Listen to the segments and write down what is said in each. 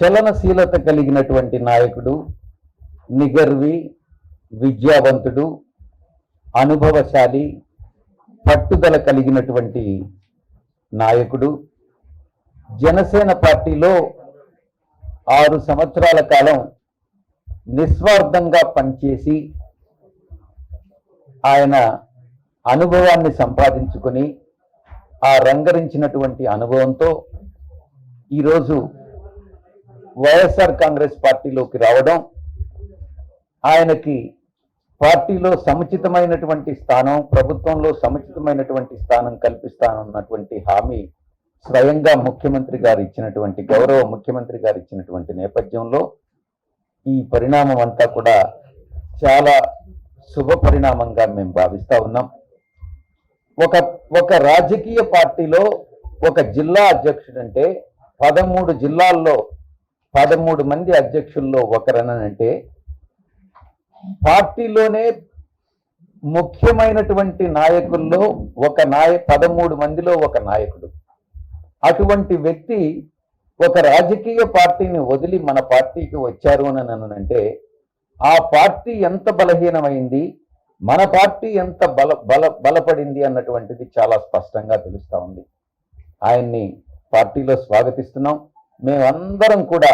చలనశీలత కలిగినటువంటి నాయకుడు నిగర్వి విద్యావంతుడు అనుభవశాలి పట్టుదల కలిగినటువంటి నాయకుడు. జనసేన పార్టీలో ఆరు సంవత్సరాల కాలం నిస్వార్థంగా పనిచేసి ఆయన అనుభవాన్ని సంపాదించుకొని ఆ రంగరించినటువంటి అనుభవంతో ఈరోజు వైఎస్ఆర్ కాంగ్రెస్ పార్టీలోకి రావడం ఆయనకి పార్టీలో సముచితమైనటువంటి స్థానం ప్రభుత్వంలో సముచితమైనటువంటి స్థానం కల్పిస్తానన్నటువంటి హామీ స్వయంగా ముఖ్యమంత్రి గారు ఇచ్చినటువంటి గౌరవ ముఖ్యమంత్రి గారు ఇచ్చినటువంటి నేపథ్యంలో ఈ పరిణామం అంతా కూడా చాలా శుభ పరిణామంగా మేము భావిస్తూ ఉన్నాం. ఒక ఒక రాజకీయ పార్టీలో ఒక జిల్లా అధ్యక్షుడంటే పదమూడు జిల్లాల్లో పదమూడు మంది అధ్యక్షుల్లో ఒకరనంటే పార్టీలోనే ముఖ్యమైనటువంటి నాయకుల్లో ఒక నాయ పదమూడు మందిలో ఒక నాయకుడు. అటువంటి వ్యక్తి ఒక రాజకీయ పార్టీని వదిలి మన పార్టీకి వచ్చారు అని అంటే ఆ పార్టీ ఎంత బలహీనమైంది మన పార్టీ ఎంత బల బల బలపడింది అన్నటువంటిది చాలా స్పష్టంగా తెలుస్తూ ఉంది. ఆయన్ని పార్టీలో స్వాగతిస్తున్నాం. మేమందరం కూడా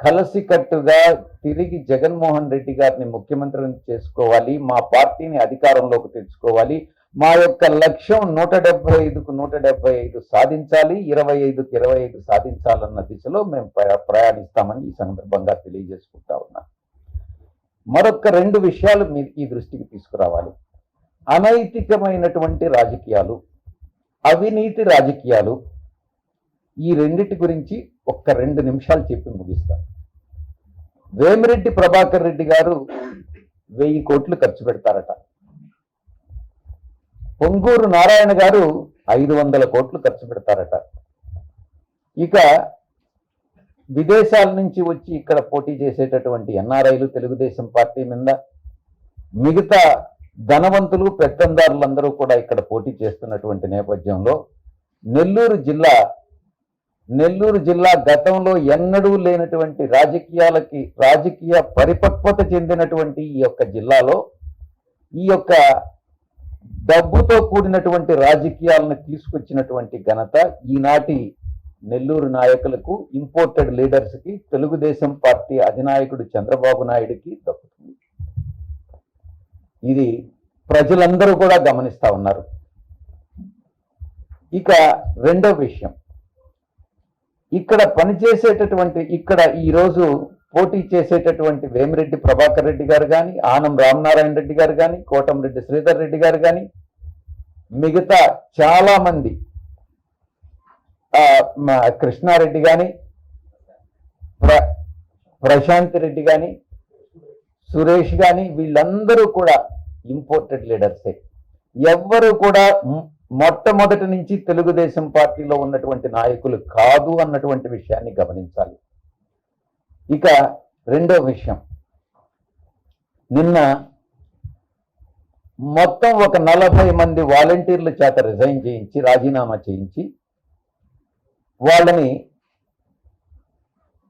కలసికట్టుగా తిరిగి జగన్మోహన్ రెడ్డి గారిని ముఖ్యమంత్రిని చేసుకోవాలి మా పార్టీని అధికారంలోకి తెచ్చుకోవాలి మా యొక్క లక్ష్యం నూట డెబ్బై ఐదుకు నూట డెబ్బై ఐదు సాధించాలి ఇరవై ఐదుకు ఇరవై ఐదు సాధించాలన్న దిశలో మేము ప్రయా- ప్రయాణిస్తామని ఈ సందర్భంగా తెలియజేసుకుంటా ఉన్నా. మరొక రెండు విషయాలు మీరు ఈ దృష్టికి తీసుకురావాలి. అనైతికమైనటువంటి రాజకీయాలు అవినీతి రాజకీయాలు ఈ రెండిటి గురించి ఒక్క రెండు నిమిషాలు చెప్పి ముగిస్తాను వేమిరెడ్డి ప్రభాకర్ రెడ్డి గారు వెయ్యి కోట్లు ఖర్చు పెడతారట. పొంగూరు నారాయణ గారు ఐదు వందల కోట్లు ఖర్చు పెడతారట. ఇక విదేశాల నుంచి వచ్చి ఇక్కడ పోటీ చేసేటటువంటి ఎన్ఆర్ఐలు తెలుగుదేశం పార్టీ మీద మిగతా ధనవంతులు పెత్తందారులందరూ కూడా ఇక్కడ పోటీ చేస్తున్నటువంటి నేపథ్యంలో నెల్లూరు జిల్లా నెల్లూరు జిల్లా గతంలో ఎన్నడూ లేనటువంటి రాజకీయాలకి రాజకీయ పరిపక్వత చెందినటువంటి ఈ యొక్క జిల్లాలో ఈ యొక్క డబ్బుతో కూడినటువంటి రాజకీయాలను తీసుకొచ్చినటువంటి ఘనత ఈనాటి నెల్లూరు నాయకులకు ఇంపోర్టెడ్ లీడర్స్కి తెలుగుదేశం పార్టీ అధినాయకుడు చంద్రబాబు నాయుడుకి దక్కుతుంది. ఇది ప్రజలందరూ కూడా గమనిస్తా ఉన్నారు. ఇక రెండో విషయం. ఇక్కడ పనిచేసేటటువంటి ఇక్కడ ఈరోజు పోటీ చేసేటటువంటి వేమిరెడ్డి ప్రభాకర్ రెడ్డి గారు కానీ ఆనం రామనారాయణ రెడ్డి గారు కానీ కోటంరెడ్డి శ్రీధర్ రెడ్డి గారు కానీ మిగతా చాలా మంది కృష్ణారెడ్డి కానీ ప్ర ప్రశాంత్ రెడ్డి కానీ సురేష్ కానీ వీళ్ళందరూ కూడా ఇంపోర్టెడ్ లీడర్సే. ఎవ్వరు కూడా మొట్టమొదటి నుంచి తెలుగుదేశం పార్టీలో ఉన్నటువంటి నాయకులు కాదు అన్నటువంటి విషయాన్ని గమనించాలి. ఇక రెండో విషయం. నిన్న మొత్తం ఒక నలభై మంది వాలంటీర్ల చేత రిజైన్ చేయించి రాజీనామా చేయించి వాళ్ళని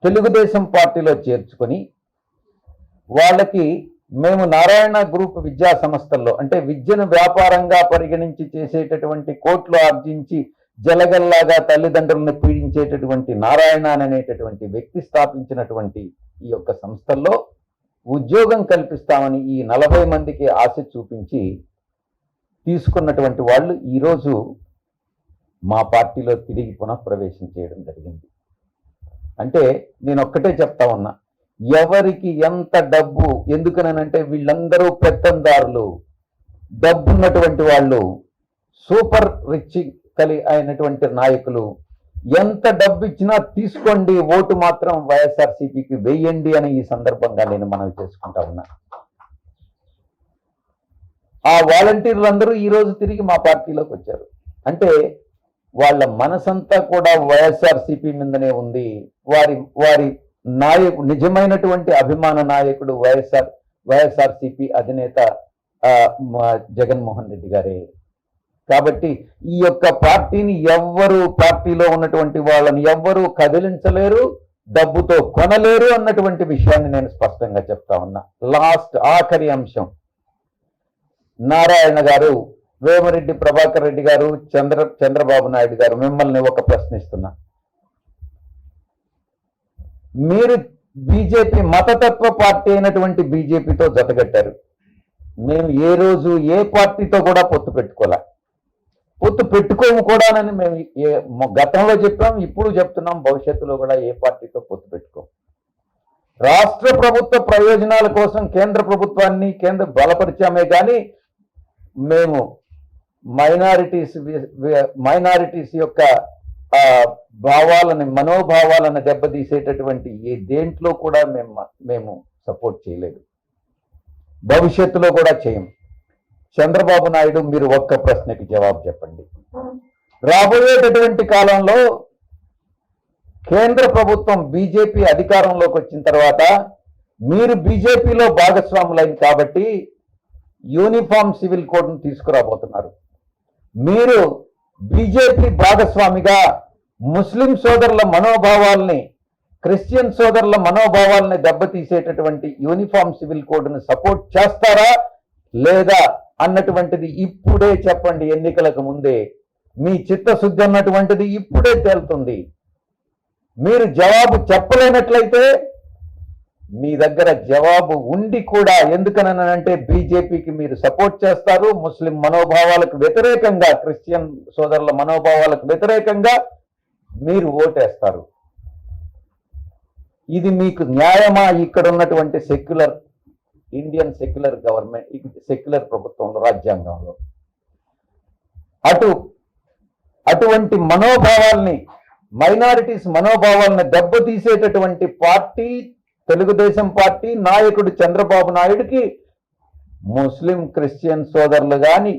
తెలుగుదేశం పార్టీలో చేర్చుకొని వాళ్ళకి మేము నారాయణ గ్రూప్ విద్యా సంస్థల్లో అంటే విద్యను వ్యాపారంగా పరిగణించి చేసేటటువంటి కోట్లు ఆర్జించి జలగల్లాగా తల్లిదండ్రులను పీడించేటటువంటి నారాయణ అనేటటువంటి వ్యక్తి స్థాపించినటువంటి ఈ యొక్క సంస్థల్లో ఉద్యోగం కల్పిస్తామని ఈ నలభై మందికి ఆశ చూపించి తీసుకున్నటువంటి వాళ్ళు ఈరోజు మా పార్టీలో తిరిగి పునఃప్రవేశం చేయడం జరిగింది. అంటే నేను ఒక్కటే చెప్తా ఉన్నా ఎవరికి ఎంత డబ్బు? ఎందుకనంటే వీళ్ళందరూ పెత్తందారులు. డబ్బున్నటువంటి వాళ్ళు సూపర్ రిచ్ కలి అయినటువంటి నాయకులు. ఎంత డబ్బు ఇచ్చినా తీసుకోండి ఓటు మాత్రం వైఎస్ఆర్సీపీకి వేయండి అని ఈ సందర్భంగా నేను మనవి చేసుకుంటా ఉన్నా. ఆ వాలంటీర్లందరూ ఈరోజు తిరిగి మా పార్టీలోకి వచ్చారు. అంటే వాళ్ళ మనసంతా కూడా వైఎస్ఆర్సీపీ మీదనే ఉంది. వారి వారి నాయకు నిజమైనటువంటి అభిమాన నాయకుడు వైఎస్ఆర్ వైఎస్ఆర్సీపీ అధినేత జగన్మోహన్ రెడ్డి గారే. కాబట్టి ఈ యొక్క పార్టీని ఎవ్వరు పార్టీలో ఉన్నటువంటి వాళ్ళని ఎవ్వరూ కదిలించలేరు డబ్బుతో కొనలేరు అన్నటువంటి విషయాన్ని నేను స్పష్టంగా చెప్తా ఉన్నా. లాస్ట్ ఆఖరి అంశం. నారాయణ గారు వేమరెడ్డి ప్రభాకర్ రెడ్డి గారు చంద్ర చంద్రబాబు నాయుడు గారు మిమ్మల్ని ఒక ప్రశ్నిస్తున్నా. మీరు బీజేపీ మతతత్వ పార్టీ అయినటువంటి బీజేపీతో జతగట్టారు. మేము ఏ రోజు ఏ పార్టీతో కూడా పొత్తు పెట్టుకోలే. పొత్తు పెట్టుకోము కూడానని మేము ఏ- గతంలో చెప్పాం ఇప్పుడు చెప్తున్నాం భవిష్యత్తులో కూడా ఏ పార్టీతో పొత్తు పెట్టుకోం. రాష్ట్ర ప్రభుత్వ ప్రయోజనాల కోసం కేంద్ర ప్రభుత్వాన్ని కేంద్ర బలపరిచామే కానీ మేము మైనారిటీస్ మైనారిటీస్ యొక్క ఆ, భావాలను మనోభావాలను దెబ్బతీసేటటువంటి ఏ దేంట్లో కూడా మేము మేము సపోర్ట్ చేయలేదు. భవిష్యత్తులో కూడా చేయం. చంద్రబాబు నాయుడు మీరు ఒక్క ప్రశ్నకి జవాబు చెప్పండి. రాబోయేటటువంటి కాలంలో కేంద్ర ప్రభుత్వం బీజేపీ అధికారంలోకి వచ్చిన తర్వాత మీరు బీజేపీలో భాగస్వాములైంది కాబట్టి యూనిఫామ్ సివిల్ కోడ్ను తీసుకురాబోతున్నారు. మీరు బీజేపీ భాగస్వామిగా ముస్లిం సోదరుల మనోభావాల్ని క్రిస్టియన్ సోదరుల మనోభావాల్ని దెబ్బతీసేటటువంటి యూనిఫామ్ సివిల్ కోడ్ను సపోర్ట్ చేస్తారా లేదా అన్నటువంటిది ఇప్పుడే చెప్పండి ఎన్నికలకు ముందే. మీ చిత్తశుద్ధి అన్నటువంటిది ఇప్పుడే తేలుతుంది. మీరు జవాబు చెప్పలేనట్లయితే మీ దగ్గర జవాబు ఉండి కూడా ఎందుకనంటే బీజేపీకి మీరు సపోర్ట్ చేస్తారు ముస్లిం మనోభావాలకు వ్యతిరేకంగా క్రిస్టియన్ సోదరుల మనోభావాలకు వ్యతిరేకంగా మీరు ఓటేస్తారు. ఇది మీకు న్యాయమా? ఇక్కడ ఉన్నటువంటి secular Indian secular government secular ప్రభుత్వంలో రాజ్యాంగంలో. అటు అటువంటి మనోభావాల్ని మైనారిటీస్ మనోభావాలను దెబ్బతీసేటటువంటి పార్టీ తెలుగుదేశం పార్టీ నాయకుడు చంద్రబాబు నాయుడికి ముస్లిం క్రిస్టియన్ సోదరులు గాని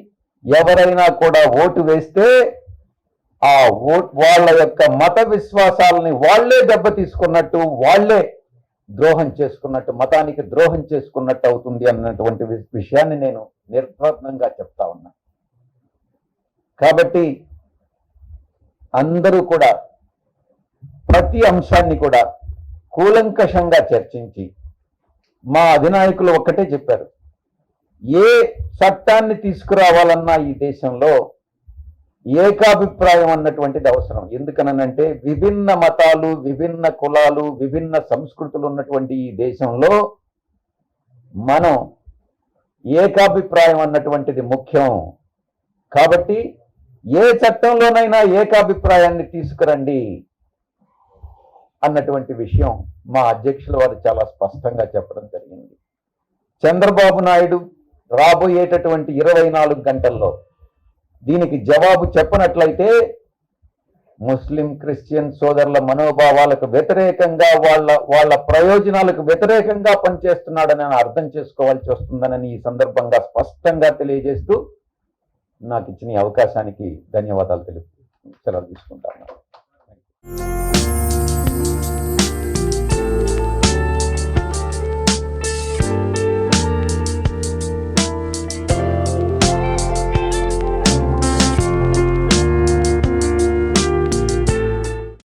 ఎవరైనా కూడా ఓటు వేస్తే ఆ ఓట్ వాళ్ళ యొక్క మత విశ్వాసాలని వాళ్ళే దెబ్బతీసుకున్నట్టు వాళ్ళే ద్రోహం చేసుకున్నట్టు మతానికి ద్రోహం చేసుకున్నట్టు అవుతుంది అన్నటువంటి విషయాన్ని నేను నిర్ధారణంగా చెప్తా ఉన్నా. కాబట్టి అందరూ కూడా ప్రతి అంశాన్ని కూడా కూలంకషంగా చర్చించి మా అధినాయకులు ఒక్కటే చెప్పారు. ఏ చట్టాన్ని తీసుకురావాలన్నా ఈ దేశంలో ఏకాభిప్రాయం అన్నటువంటిది అవసరం. ఎందుకనంటే విభిన్న మతాలు విభిన్న కులాలు విభిన్న సంస్కృతులు ఉన్నటువంటి ఈ దేశంలో మనం ఏకాభిప్రాయం అన్నటువంటిది ముఖ్యం. కాబట్టి ఏ చట్టంలోనైనా ఏకాభిప్రాయాన్ని తీసుకురండి. అన్నటువంటి విషయం మా అధ్యక్షుల వారు చాలా స్పష్టంగా చెప్పడం జరిగింది. చంద్రబాబు నాయుడు రాబోయేటటువంటి ఇరవై నాలుగు గంటల్లో దీనికి జవాబు చెప్పనట్లయితే ముస్లిం క్రిస్టియన్ సోదరుల మనోభావాలకు వ్యతిరేకంగా వాళ్ళ వాళ్ళ ప్రయోజనాలకు వ్యతిరేకంగా పనిచేస్తున్నాడని అర్థం చేసుకోవాల్సి వస్తుందని ఈ సందర్భంగా స్పష్టంగా తెలియజేస్తూ నాకు ఇచ్చిన ఈ అవకాశానికి ధన్యవాదాలు తెలుపు సెలవు తీసుకుంటాను.